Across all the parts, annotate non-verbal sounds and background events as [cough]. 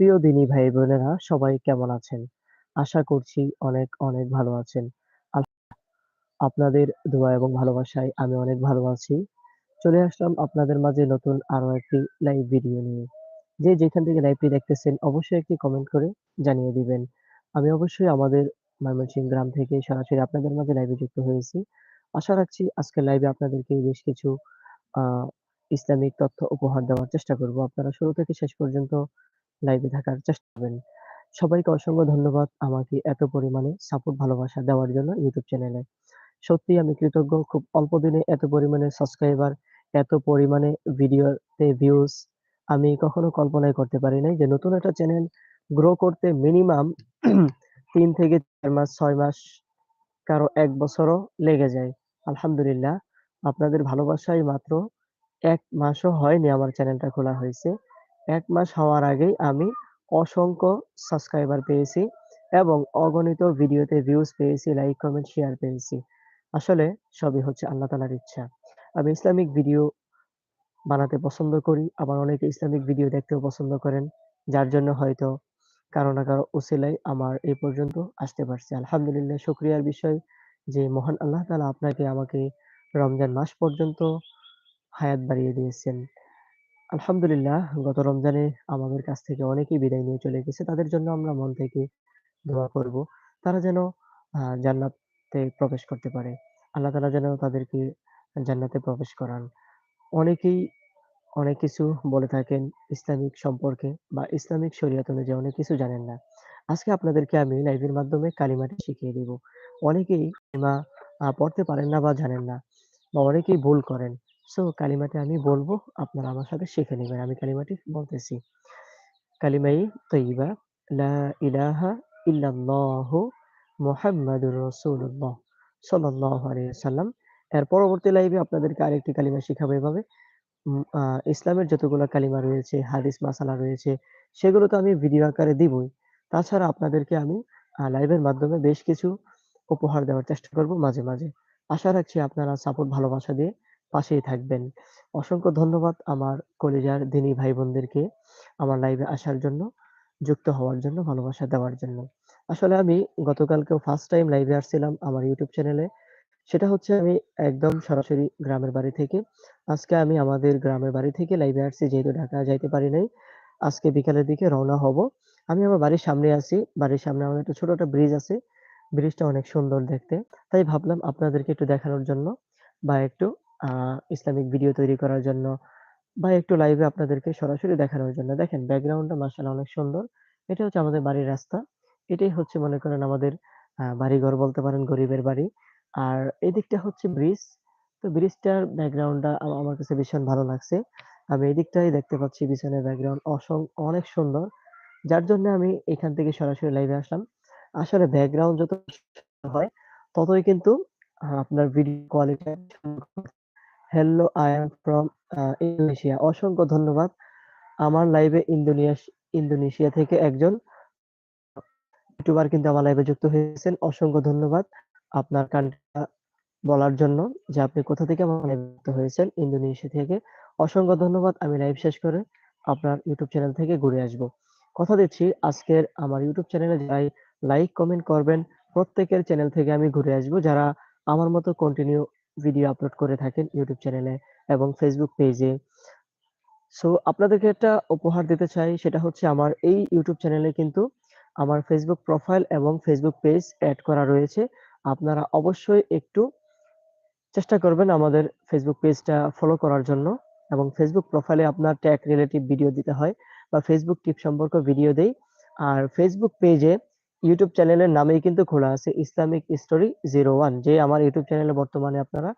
প্রিয় দিনী ভাই বোনেরা সবাই কেমন আছেন? আশা করছি অনেক, অনেক ভালো আছেন। আপনাদের দোয়া এবং ভালোবাসায় আমি অনেক ভালো আছি। চলে আসলাম আপনাদের মাঝে নতুন আরও একটি লাইভ ভিডিও নিয়ে। যে যেখান থেকে লাইভটি দেখতেছেন অবশ্যই একটি কমেন্ট করে জানিয়ে দিবেন। আমি অবশ্যই আমাদের ময়মনসিংহ গ্রাম থেকে সরাসরি আপনাদের মাঝে লাইভে যুক্ত হয়েছি। আশা রাখছি আজকের লাইভে আপনাদেরকে বেশ কিছু ইসলামিক তথ্য উপহার দেওয়ার চেষ্টা করব। আপনারা শুরু থেকে শেষ পর্যন্ত লাইভে থাকার চেষ্টা করবেন। সবাইকে অসংখ্য ধন্যবাদ আমাকে এত পরিমাণে সাপোর্ট ভালোবাসা দেওয়ার জন্য ইউটিউব চ্যানেলে। সত্যিই আমি কৃতজ্ঞ খুব অল্প দিনে এত পরিমাণে সাবস্ক্রাইবার, এত পরিমাণে ভিডিওতে ভিউজ আমি কখনো কল্পনাই করতে পারি নাই যে নতুন একটা চ্যানেল গ্রো করতে মিনিমাম [clears throat] তিন থেকে চার মাস ছয় মাস কারও এক বছরও লেগে যায়। আলহামদুলিল্লাহ আপনাদের ভালোবাসায় মাত্র এক মাসও হয়নি আমার চ্যানেলটা খোলা হয়েছে। ১ মাস হওয়ার আগেই আমি অসংখ্য সাবস্ক্রাইবার পেয়েছি এবং অগণিত ভিডিওতে ভিউজ পেয়েছি, লাইক, কমেন্ট, শেয়ার পেয়েছি। আসলে সবই হচ্ছে আল্লাহ তালার ইচ্ছা। আমি ইসলামিক ভিডিও বানাতে পছন্দ করি। আবার অনেকে ইসলামিক ভিডিও দেখতেও পছন্দ করেন। যার জন্য হয়তো কারও না কারও উসিলায় আমার এই পর্যন্ত আসতে পারছি। আলহামদুলিল্লাহ শুকরিয়ার বিষয় যে মহান আল্লাহ তালা আপনাকে আমাকে রমজান মাস পর্যন্ত হায়াত বাড়িয়ে দিয়েছেন। আলহামদুলিল্লাহ, গত রমজানে আমাদের কাছ থেকে অনেকেই বিদায় নিয়ে চলে গেছে। তাদের জন্য আমরা মন থেকে দোয়া করব। তারা যেন জান্নাতে প্রবেশ করতে পারে। আল্লাহ তাআলা যেন তাদেরকে জান্নাতে প্রবেশ করান। অনেকেই অনেক কিছু বলে থাকেন ইসলামিক সম্পর্কে বা ইসলামিক শরিয়ত অনুযায়ী অনেক কিছু জানেন না। আজকে আপনাদেরকে আমি লাইভের মাধ্যমে কালিমাটি শিখিয়ে দিব। অনেকেই কালিমা পড়তে পারেন না বা জানেন না বা অনেকেই ভুল করেন। সো কালিমাটি আমি বলব, আপনারা আমার সাথে শিখে নিবেন। আমি কালিমাটি বলতেছি। কালিমায়ে তয়্যিবা লা ইলাহা ইল্লাল্লাহু মুহাম্মাদুর রাসূলুল্লাহ সাল্লাল্লাহু আলাইহি ওয়াসাল্লাম। এর পরবর্তী লাইভে আপনাদেরকে আরেকটি কালিমা শিখাবো এভাবে। ইসলামের যতগুলো কালিমা রয়েছে, হাদিস মাসালা রয়েছে, সেগুলো তো আমি ভিডিও আকারে দিবই। তাছাড়া আপনাদেরকে আমি লাইভের মাধ্যমে বেশ কিছু উপহার দেওয়ার চেষ্টা করব মাঝে, মাঝে। আশা রাখছি আপনারা সাপোর্ট ভালোবাসা দিয়ে পাশেই থাকবেন। অসংখ্য ধন্যবাদ আমার কলিজার দিনী ভাই-বোনদেরকে আমার লাইভে আসার জন্য, যুক্ত হওয়ার জন্য, ভালোবাসা দেওয়ার জন্য। আসলে আমি গতকালকেও ফার্স্ট টাইম লাইভে আসছিলাম আমার ইউটিউব চ্যানেলে। সেটা হচ্ছে আমি একদম সরাসরি গ্রামের বাড়ি থেকে। আজকে আমি আমাদের গ্রামের বাড়ি থেকে লাইভে আসছি যেহেতু ঢাকা যাইতে পারি নাই। আজকে বিকালের দিকে রওনা হব। আমি আমার বাড়ির সামনে আছি। বাড়ির সামনে আমাদের একটা ছোট একটা ব্রিজ আছে। ব্রিজটা অনেক সুন্দর দেখতে। তাই ভাবলাম আপনাদেরকে একটু দেখানোর জন্য বা একটু আ ইসলামিক ভিডিও তৈরি করার জন্য বা একটু লাইভে আপনাদেরকে সরাসরি দেখানোর জন্য। দেখেন ব্যাকগ্রাউন্ডটা মাশাআল্লাহ অনেক সুন্দর। এটা হচ্ছে আমাদের বাড়ির রাস্তা। এটাই হচ্ছে মনে করেন আমাদের, আ বাড়িঘর বলতে পারেন, গরিবের বাড়ি। আর এদিকটা হচ্ছে ব্রিজ। তো ব্রিজটার ব্যাকগ্রাউন্ডটা আমার কাছে ভীষণ ভালো লাগছে। আমি এদিকটাই দেখতে পাচ্ছি, পিছনের ব্যাকগ্রাউন্ড অসং, অনেক সুন্দর। যার জন্য আমি এখান থেকে সরাসরি লাইভে আসলাম। আসলে ব্যাকগ্রাউন্ড যত হয়, ততই কিন্তু আপনার video quality hello I am from Indonesia. অসংখ্য ধন্যবাদ। আমার লাইভে ইন্দোনেশিয়া থেকে একজন ইউটিউবার কিন্তু আমার লাইভে যুক্ত হয়েছেন। অসংখ্য ধন্যবাদ আপনার কান্ট্রিটা বলার জন্য যে আপনি কোথা থেকে আমার লাইভে যুক্ত হয়েছেন ইন্দোনেশিয়া থেকে। অসংখ্য ধন্যবাদ। আমি লাইভ শেষ করে আপনার ইউটিউব চ্যানেল থেকে ঘুরে আসব। কথা দিচ্ছি আজকের আমার ইউটিউব চ্যানেলে যারাই লাইক, কমেন্ট করবেন প্রত্যেকের চ্যানেল থেকে আমি ঘুরে আসব। যারা আমার মতো কন্টিনিউ ভিডিও আপলোড করে থাকেন ইউটিউব চ্যানেলে এবং ফেসবুক পেজে। সো আপনাদেরকে একটা উপহার দিতে চাই, সেটা হচ্ছে আমার এই ইউটিউব চ্যানেলে কিন্তু আমার ফেসবুক প্রোফাইল এবং ফেসবুক পেজ অ্যাড করা রয়েছে। আপনারা অবশ্যই একটু চেষ্টা করবেন আমাদের ফেসবুক পেজটা ফলো করার জন্য এবং ফেসবুক প্রোফাইলে আপনার ট্যাগ রিলেটিভ ভিডিও দিতে হয় বা ফেসবুক টিপ সম্পর্ক ভিডিও দেই। আর ফেসবুক পেজে ইউটিউব চ্যানেলের নামেই কিন্তু খোলা আছে ইসলামিক স্টোরি 01 যে আমার ইউটিউব চ্যানেলে বর্তমানে আপনারা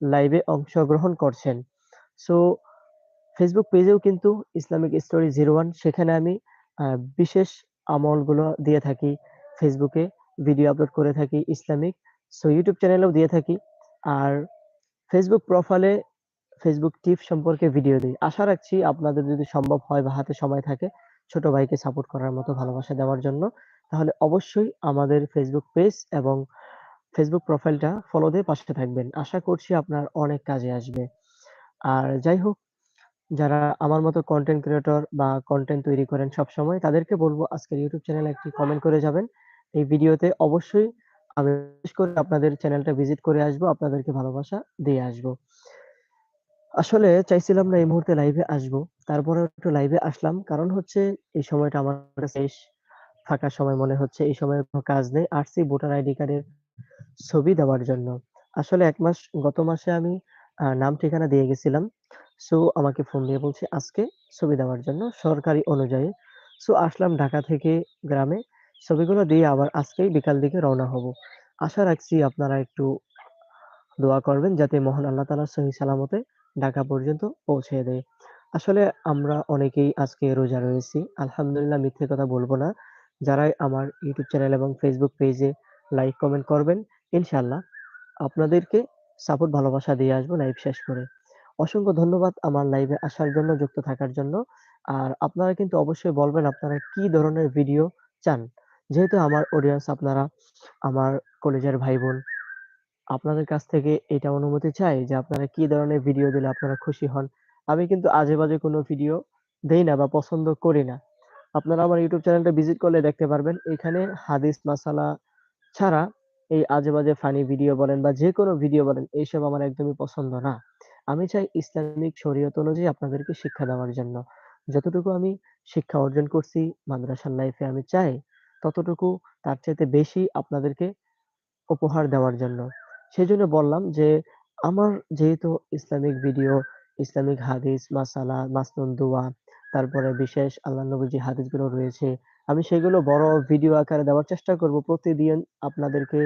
লাইভে অংশগ্রহণ করছেন। সো ফেসবুক পেজেও কিন্তু ইসলামিক স্টোরি 01 সেখানে আমি বিশেষ আমলগুলো দিয়ে থাকি। ফেসবুকে ভিডিও আপলোড করে থাকি ইসলামিক। সো ইউটিউব চ্যানেলেও দিয়ে থাকি। আর ফেসবুক প্রোফাইলে ফেসবুক টিপ সম্পর্কে ভিডিও দিই আশা রাখছি আপনাদের যদি সম্ভব হয় বা হাতে সময় থাকে, ছোট ভাইকে সাপোর্ট করার মতো ভালোবাসা দেওয়ার জন্য তাহলে অবশ্যই আমাদের ফেসবুক পেজ এবং ফেসবুক প্রোফাইলটা ফলো দিয়ে পাশে থাকবেন। আশা করছি আপনার অনেক কাজে আসবে। আর যাই হোক যারা আমার মতো কন্টেন্ট ক্রিয়েটর বা কন্টেন্ট তৈরি করেন সবসময় তাদেরকে বলব আজকের ইউটিউব চ্যানেলে একটি কমেন্ট করে যাবেন। এই ভিডিওতে অবশ্যই আমি বিশেষ করে আপনাদের চ্যানেলটা ভিজিট করে আসব, আপনাদেরকে ভালোবাসা দিয়ে আসব। আসলে চাইছিলাম না এই মুহূর্তে লাইভে আসব। তারপরে একটু লাইভে আসলাম। কারণ হচ্ছে এই সময়টা আমার বেশ ফাঁকা সময় মনে হচ্ছে। এই সময় কাজ নেই। আসছি ভোটার আইডি কার্ডের ছবি দেওয়ার জন্য। আসলে এক মাস, গত মাসে আমি নাম ঠিকানা দিয়ে গেছিলাম। সো, আমাকে ফোন দিয়ে বলছে, আজকে ছবি দেওয়ার জন্য সরকারি অনুযায়ী। সো, আসলাম ঢাকা থেকে গ্রামে। ছবিগুলো দিয়ে আবার আজকেই বিকাল দিকে রওনা হব। আশা রাখছি আপনারা একটু দোয়া করবেন যাতে মহান আল্লাহ তালা সহি সালামতে ঢাকা পর্যন্ত পৌঁছে দেয়। আসলে আমরা অনেকেই আজকে রোজা রয়েছি। আলহামদুলিল্লাহ মিথ্যে কথা বলব না। যারাই আমার ইউটিউব চ্যানেল এবং ফেসবুক পেজে লাইক কমেন্ট করবেন, ইনশাআল্লাহ আপনাদেরকে সাপোর্ট ভালোবাসা দিয়ে আসব লাইভ শেষ করে। অসংখ্য ধন্যবাদ আমার লাইভে আসার জন্য, যুক্ত থাকার জন্য। আর আপনারা কিন্তু অবশ্যই বলবেন আপনারা কি ধরনের ভিডিও চান। যেহেতু আমার অডিয়েন্স আপনারা আমার কলেজের ভাই-বোন। আপনাদের কাছ থেকে এটা অনুমতি চাই যে আপনারা কি ধরনের ভিডিও দিলে আপনারা খুশি হন। আমি কিন্তু আজে-বাজে কোনো ভিডিও দেই না বা পছন্দ করি না। আপনারা আমার ইউটিউব চ্যানেলটা ভিজিট করলে দেখতে পারবেন। এখানে হাদিস মাসালা ছাড়া এই আজে-বাজে ফানি ভিডিও বলেন বা যেকোনো ভিডিও বলেন এইসব আমার একদমই পছন্দ না। আমি চাই ইসলামিক শরীয়ত অনুযায়ী আপনাদেরকে শিক্ষা দেওয়ার জন্য। যতটুকু আমি শিক্ষা অর্জন করছি মাদ্রাসার লাইফে আমি চাই ততটুকু তার চাইতে বেশি আপনাদেরকে উপহার দেওয়ার জন্য। সেই জন্য বললাম যে আমার যেহেতু ইসলামিক ভিডিও, ইসলামিক হাদিস, মাসালা, মাসনুন দোয়া, তারপরে বিশেষ নবীর যে হাদিসগুলো রয়েছে, আমি সেগুলো বড় ভিডিও আকারে দেওয়ার চেষ্টা করব। প্রতিদিন আপনাদেরকে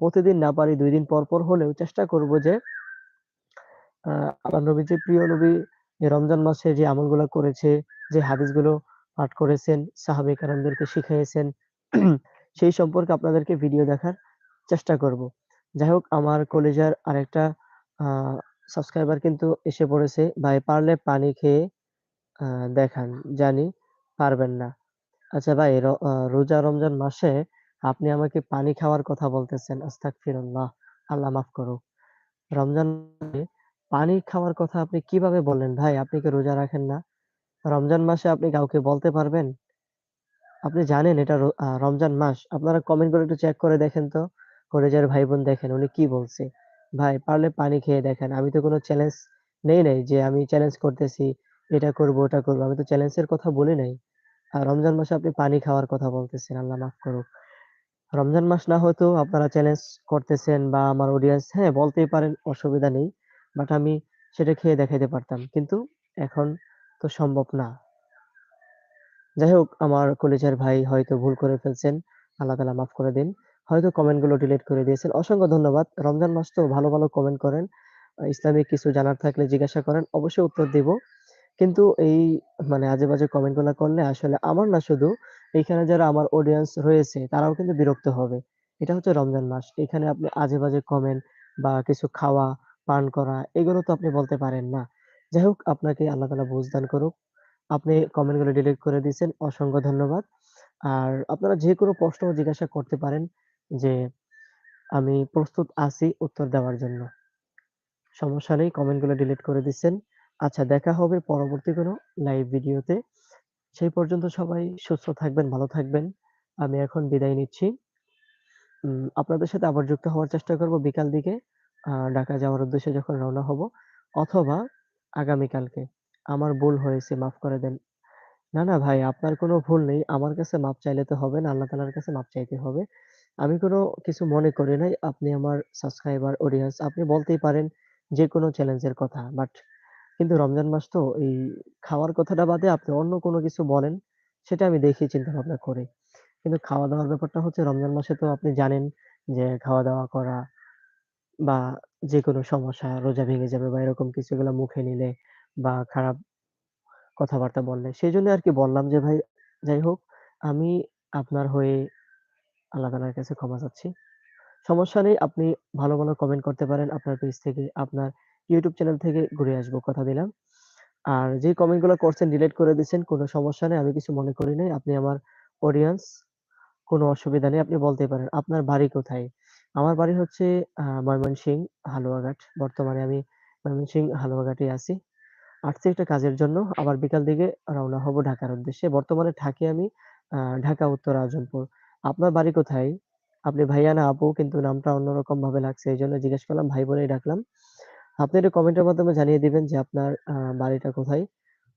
প্রতিদিন না পারি দুই দিন পর, পর হলেও চেষ্টা করব যে আ আল্লাহর নবী যে প্রিয় নবী রমজান মাসে যে আমলগুলো করেছে, যে হাদিসগুলো পাঠ করেছেন, সাহাবায়ে কেরামদেরকে শিখিয়েছেন, সেই সম্পর্কে আপনাদেরকে ভিডিও দেখার চেষ্টা করব। যাই হোক আমার কলিজার আরেকটা সাবস্ক্রাইবার কিন্তু এসে পড়েছে। ভাই পারলে পানি খেয়ে দেখান। জানি পারবেন না। আচ্ছা ভাই রোজা রমজান মাসে আপনি আমাকে পানি খাওয়ার কথা বলতেছেন। আস্তাগফিরুল্লাহ। আল্লাহ মাফ করুক। রমজান মাসে পানি খাওয়ার কথা আপনি কীভাবে বললেন ভাই? আপনি কি রোজা রাখেন না? রমজান মাসে আপনি কাউকে বলতে পারবেন? আপনি জানেন এটা রমজান মাস। আপনারা কমেন্ট করে একটু চেক করে দেখেন তো। কলেজের ভাই-বোন দেখেন উনি কি বলছে। ভাই পারলে পানি খেয়ে দেখেন। আমি তো কোনো চ্যালেঞ্জ নেই নাই যে আমি চ্যালেঞ্জ করতেছি, এটা করব, ওটা করব। আমি তো চ্যালেঞ্জের কথা বলি নাই। আর রমজান মাসে আপনি পানি খাওয়ার কথা বলতেছেন। আল্লাহ মাফ করুক। রমজান মাস না হয়তো আপনারা চ্যালেঞ্জ করতেছেন বা আমার অডিয়েন্স হ্যাঁ, বলতেই পারেন অসুবিধা নেই। বাট আমি সেটা খেয়ে দেখাইতে পারতাম। কিন্তু এখন তো সম্ভব না। যাই হোক আমার কলিজার ভাই হয়তো ভুল করে ফেলছেন। আল্লাহ তালা মাফ করে দিন। হয়তো কমেন্টগুলো ডিলিট করে দিয়েছেন। অসংখ্য ধন্যবাদ। রমজান মাস তো ভালো, ভালো কমেন্ট করেন। ইসলামিক কিছু জানার থাকলে জিজ্ঞাসা করেন। অবশ্যই উত্তর দিব। কিন্তু এই মানে আজে-বাজে কমেন্টগুলা করলে আসলে আমার না শুধু এইখানে যারা আমার অডিয়েন্স রয়েছে তারাও কিন্তু বিরক্ত হবে। এটা হচ্ছে রমজান মাস। এখানে আপনি আজে-বাজে কমেন্ট বা কিছু খাওয়া, পান করা এগুলো তো আপনি বলতে পারেন না। যাই হোক আপনাকে আল্লাহ তাআলা বুঝ দান করুক। আপনি কমেন্টগুলো ডিলিট করে দিয়েছেন। অসংখ্য ধন্যবাদ। আর আপনারা যেকোনো প্রশ্ন জিজ্ঞাসা করতে পারেন যে আমি প্রস্তুত আছি উত্তর দেওয়ার জন্য। সমস্যা নেই কমেন্টগুলো ডিলিট করে দিচ্ছেন। আচ্ছা দেখা হবে পরবর্তী কোনো লাইভ ভিডিওতে। সেই পর্যন্ত সবাই সুস্থ থাকবেন, ভালো থাকবেন। আমি এখন বিদায় নিচ্ছি। আপনাদের সাথে আবার যুক্ত হওয়ার চেষ্টা করব বিকাল দিকে। ঢাকা যাওয়ার উদ্দেশ্যে যখন রওনা হব অথবা আগামীকালকে। আমার ভুল হয়েছে মাফ করে দেন। না, না ভাই আপনার কোনো ভুল নেই। আমার কাছে মাপ চাইলে তো হবে না। আল্লাহ তাআলার কাছে মাপ চাইতে হবে। আমি কোনো কিছু মনে করি নাই। আপনি আমার সাবস্ক্রাইবার, অডিয়েন্স আপনি বলতেই পারেন যে কোনো চ্যালেঞ্জের কথা। বাট কিন্তু রমজান মাস তো এই খাওয়ার কথাটা বাদে আপনি অন্য কোনো কিছু বলেন, সেটা আমি দেখি চিন্তা ভাবনা করে। কিন্তু খাওয়া-দাওয়ার ব্যাপারটা হচ্ছে রমজান মাসে তো আপনি জানেন যে খাওয়া-দাওয়া করা বা যেকোনো সমস্যা রোজা ভেঙে যাবে বা এরকম কিছু এগুলা মুখে নিলে বা খারাপ কথাবার্তা বললে। সেজন্য আরকি বললাম যে ভাই যাই হোক আমি আপনার হয়ে আল্লাহ তাআলার কাছে ক্ষমা চাচ্ছি। সমস্যা নেই আপনি ভালো, ভালো কমেন্ট করতে পারেন আপনার পেজ থেকে, আপনার ইউটিউব চ্যানেল থেকে ঘুরে আসব কথা দিলাম। আর যে কমেন্টগুলো করছেন ডিলিট করে দিছেন কোনো সমস্যা নেই। আমি কিছু মনে করি নাই। আপনি আমার অডিয়েন্স কোনো অসুবিধা নেই। আপনি বলতেই পারেন। আপনার বাড়ি কোথায়? আমার বাড়ি হচ্ছে আ ময়মনসিংহ হালুয়াঘাট। বর্তমানে আমি ময়মনসিংহ হালুয়াঘাটে আছি। আসছি একটা কাজের জন্য। আবার বিকাল দিকে রওনা হব ঢাকার উদ্দেশ্যে। বর্তমানে থাকি আমি ঢাকা উত্তর আজমপুর। আপনার বাড়ি কোথায়? আপনি ভাইয়া না আপু কিন্তু নামটা অন্যরকম ভাবে লাগছে। এই জন্য জিজ্ঞেস করলাম, ভাই বলেই ডাকলাম। আপনি একটু কমেন্টের মাধ্যমে জানিয়ে দিবেন যে আপনার বাড়িটা কোথায়?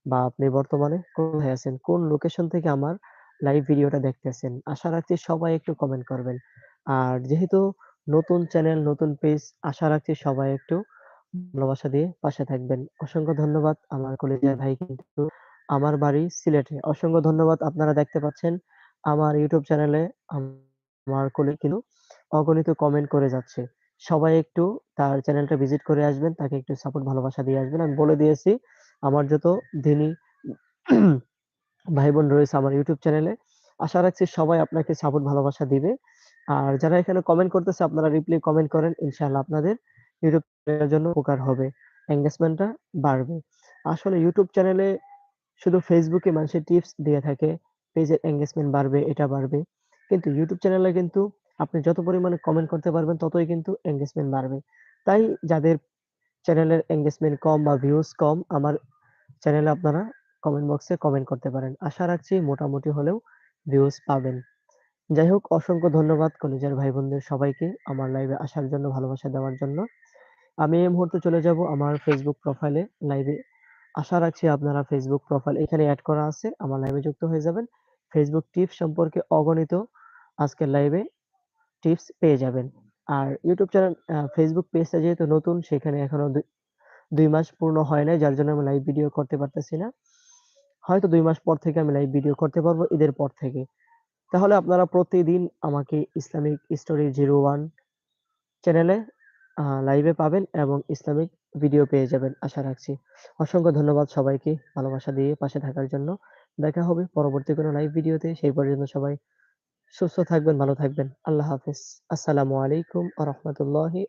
বা আপনি বর্তমানে কোথায় আছেন? কোন লোকেশন থেকে আমার লাইভ ভিডিওটা দেখতেছেন? আশা রাখছি সবাই একটু কমেন্ট করবেন। আর যেহেতু নতুন চ্যানেল, নতুন পেজ আশা রাখছি সবাই একটু ভালোবাসা দিয়ে পাশে থাকবেন। অসংখ্য ধন্যবাদ আমার কলিজার ভাই কিন্তু আমার বাড়ি সিলেটে। অসংখ্য ধন্যবাদ আপনারা দেখতে পাচ্ছেন আমার ইউটিউব চ্যানেলে আমার কলিগ কিন্তু অগণিত কমেন্ট করে যাচ্ছে। সবাই একটু তার চ্যানেলটা ভিজিট করে আসবেন। তাকে একটু সাপোর্ট ভালোবাসা দিয়ে আসবেন। আমি বলে দিয়েছি আমার যত দিনী [clears throat] ভাই-বোন রয়েছে আমার ইউটিউব চ্যানেলে। আশা রাখছি সবাই আপনাকে সাপোর্ট ভালোবাসা দিবে। আর যারা এখানে কমেন্ট করতেছে আপনারা রিপ্লাই কমেন্ট করেন। ইনশাআল্লাহ আপনাদের ইউটিউব চ্যানেলের জন্য উপকার হবে। এনগেজমেন্টটা বাড়বে। আসলে ইউটিউব চ্যানেলে শুধু ফেসবুকে মানুষের টিপস দিয়ে থাকে। পেজের এনগেজমেন্ট বাড়বে, এটা বাড়বে। কিন্তু ইউটিউব চ্যানেলে কিন্তু আপনি যত পরিমাণে কমেন্ট করতে পারবেন ততই কিন্তু এনগেজমেন্ট বাড়বে। তাই যাদের চ্যানেলের এনগেজমেন্ট কম বা ভিউজ কম আমার চ্যানেলে আপনারা কমেন্ট বক্সে কমেন্ট করতে পারেন। আশা রাখছি মোটামুটি হলেও ভিউজ পাবেন। যাই হোক অসংখ্য ধন্যবাদ কলিজার ভাই-বোনদের সবাইকে আমার লাইভে আসার জন্য, ভালোবাসা দেওয়ার জন্য। আমি এই মুহূর্তে চলে যাব আমার ফেসবুক প্রোফাইলে লাইভে। আশা রাখছি আপনারা ফেসবুক প্রোফাইল এখানে এড করা আছে। আমার লাইভে যুক্ত হয়ে যাবেন। ফেসবুক টিপস সম্পর্কে অগণিত আজকের লাইভে টিপস পেয়ে যাবেন। আর ইউটিউব চ্যানেল ফেসবুক পেজটা যেহেতু নতুন, সেখানে এখনও দুই মাস পূর্ণ হয় নাই, যার জন্য আমি লাইভ ভিডিও করতে পারতেছি না। হয়তো ২ মাস পর থেকে আমি লাইভ ভিডিও করতে পারব, ঈদের পর থেকে। তাহলে আপনারা প্রতিদিন আমাকে ইসলামিক স্টোরি 01 চ্যানেলে আ লাইভে পাবেন এবং ইসলামিক ভিডিও পেয়ে যাবেন, আশা রাখছি। অসংখ্য ধন্যবাদ সবাইকে ভালোবাসা দিয়ে পাশে থাকার জন্য। দেখা হবে পরবর্তী কোনো লাইভ ভিডিওতে। সেই পর্যন্ত সবাই সুস্থ থাকবেন, ভালো থাকবেন। আল্লাহ হাফিজ আসসালামু আলাইকুম আ রাহমাতুল্লাহি।